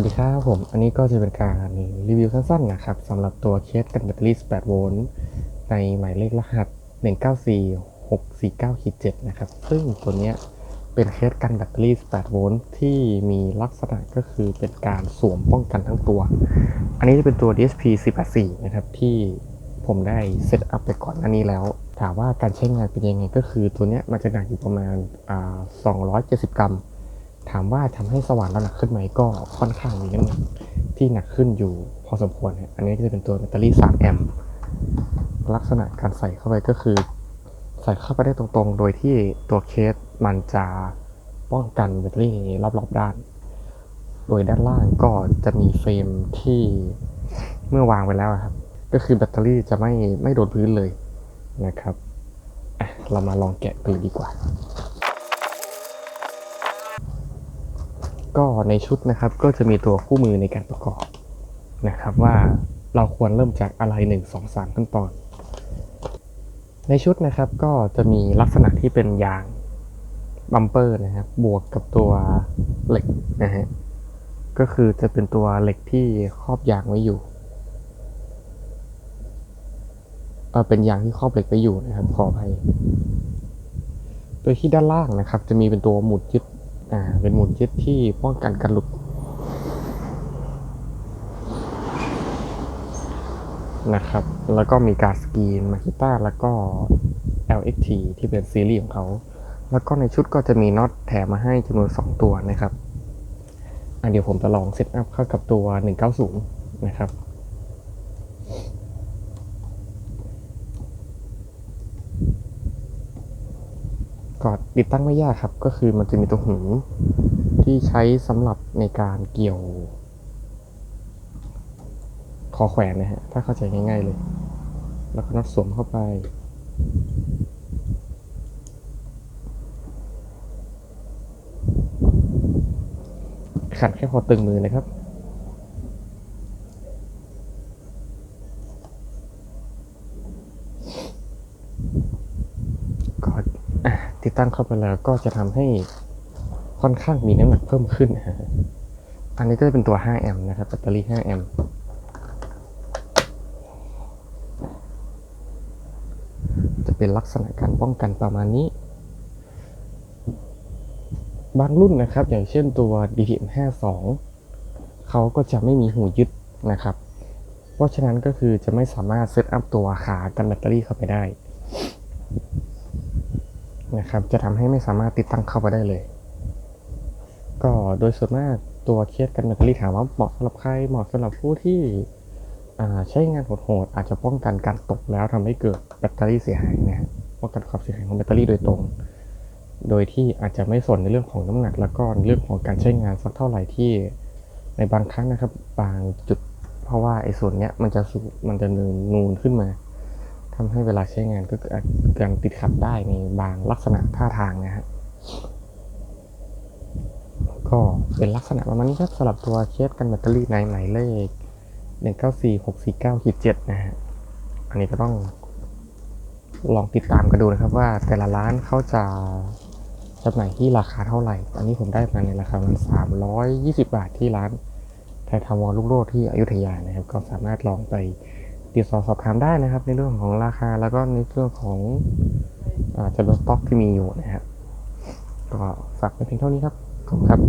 วัสดีครับผม อันนี้ก็จะเป็นการรีวิวสั้นๆนะครับสำหรับตัวเคสกันแบตเตอรี่ 18 โวลต์ในหมายเลขรหัส 194649-7 นะครับ ซึ่งตัวนี้เป็นเคสกันแบตเตอรี่ 18 โวลต์ที่มีลักษณะก็คือเป็นการสวมป้องกันทั้งตัว อันนี้จะเป็นตัว DSP 484นะครับ ที่ผมได้เซตอัพไปก่อนอันนี้แล้ว ถามว่าการใช้งานเป็นยังไงก็คือตัวนี้มันจะหนักอยู่ประมาณ 270 กรัม ถามว่าทำให้สว่านเราหนักขึ้นไหมก็ค่อนข้างมีน้ำหนักที่หนักขึ้นอยู่พอสมควรฮะอันนี้ก็จะเป็นตัวแบตเตอรี่ 3 แอมป์ลักษณะการใส่เข้าไปก็คือ ใส่เข้าไปได้ตรงๆ โดยที่ตัวเคสมันจะป้องกันแบตเตอรี่รอบๆด้าน โดยด้านล่างก็จะมีเฟรมที่เมื่อวางไว้แล้วครับ ก็คือแบตเตอรี่จะไม่ไม่โดนพื้นเลยนะครับเรามาลองแกะกันเลยดีกว่า ก็ในชุดนะครับก็จะมีตัวคู่มือในการประกอบนะครับว่าเราควรเริ่มจากอะไร 1 2 3 ขั้นตอน ในชุดนะครับก็จะมีลักษณะที่เป็นยางบัมเปอร์นะครับบวกกับตัวเหล็กนะฮะก็คือจะเป็นตัวเหล็กที่ครอบยางไว้อยู่เออเป็นยางที่ครอบเหล็กไว้อยู่นะครับขออภัยโดยที่ด้านล่างนะครับ จะมีเป็นตัวหมุดยึด อ่า เป็นหมุนยึดที่ป้องกันการหลุดนะครับ แล้วก็มีการสกรีนมาคิต้าแล้วก็ LXT ที่เป็นซีรีส์ของเขา แล้วก็ในชุดก็จะมีน็อตแถมมาให้จำนวน 2 ตัวนะครับอันเดี๋ยวผมจะลองเซตอัพเข้ากับตัว 190 นะครับ ก็ติดตั้งไม่ยากครับ ก็คือมันจะมีตัวหูที่ใช้สำหรับในการเกี่ยว คอแขวนนะฮะ ถ้าเข้าใจง่ายๆเลย แล้วก็น็อตสวมเข้าไป ขัดแค่พอตึงมือนะครับ ก็อะ ติดตั้งเข้าไปแล้วก็จะทำให้ค่อนข้างมีน้ำหนักเพิ่มขึ้น อันนี้ก็จะเป็นตัว 5 แอมป์นะครับแบตเตอรี่ 5 แอมป์จะเป็นลักษณะการป้องกันประมาณนี้ บางรุ่นนะครับ อย่างเช่นตัว DTM 52เขาก็จะไม่มีหูยึดนะครับ เพราะฉะนั้นก็คือจะไม่สามารถเซตอัพตัวขากันแบตเตอรี่เข้าไปได้ นะครับ จะทำให้ไม่สามารถติดตั้งเข้าไปได้เลย ก็โดยส่วนมากตัวเคสกันแบตเตอรี่ถามว่าเหมาะสำหรับใครเหมาะสำหรับผู้ที่ใช้งานโหดๆอาจจะป้องกันการตกแล้วทำให้เกิดแบตเตอรี่เสียหายนะป้องกันความเสียหายของแบตเตอรี่โดยตรง โดยที่อาจจะไม่สนในเรื่องของน้ำหนัก แล้วก็เรื่องของการใช้งานสักเท่าไหร่ที่ในบางครั้งนะครับบางจุด เพราะว่าไอ้ส่วนเนี้ยมันจะสูมันจะนูนนูนขึ้นมา ทำให้เวลาใช้งานก็เกิดการติดขัดได้ในบางลักษณะท่าทางนะฮะก็เป็นลักษณะประมาณนี้ครับสำหรับตัวเคสกันแบตเตอรี่ในหมายเลข194649-7นะฮะอันนี้ก็ต้องลองติดตามกันดูนะครับว่าแต่ละร้านเขาจะจำหน่ายที่ราคาเท่าไหร่ อันนี้ผมได้มาในราคามัน320 บาทที่ร้านไทยทาวรลูกโลดที่อยุธยานะครับ ก็สามารถลองไป ติดต่อสอบถามได้นะครับ ในเรื่องของราคาแล้วก็ในเรื่องของอจำนวนสต็อกที่มีอยู่นะครับ ก็ฝากไปเพียงเท่านี้ครับ ขอบคุณครับ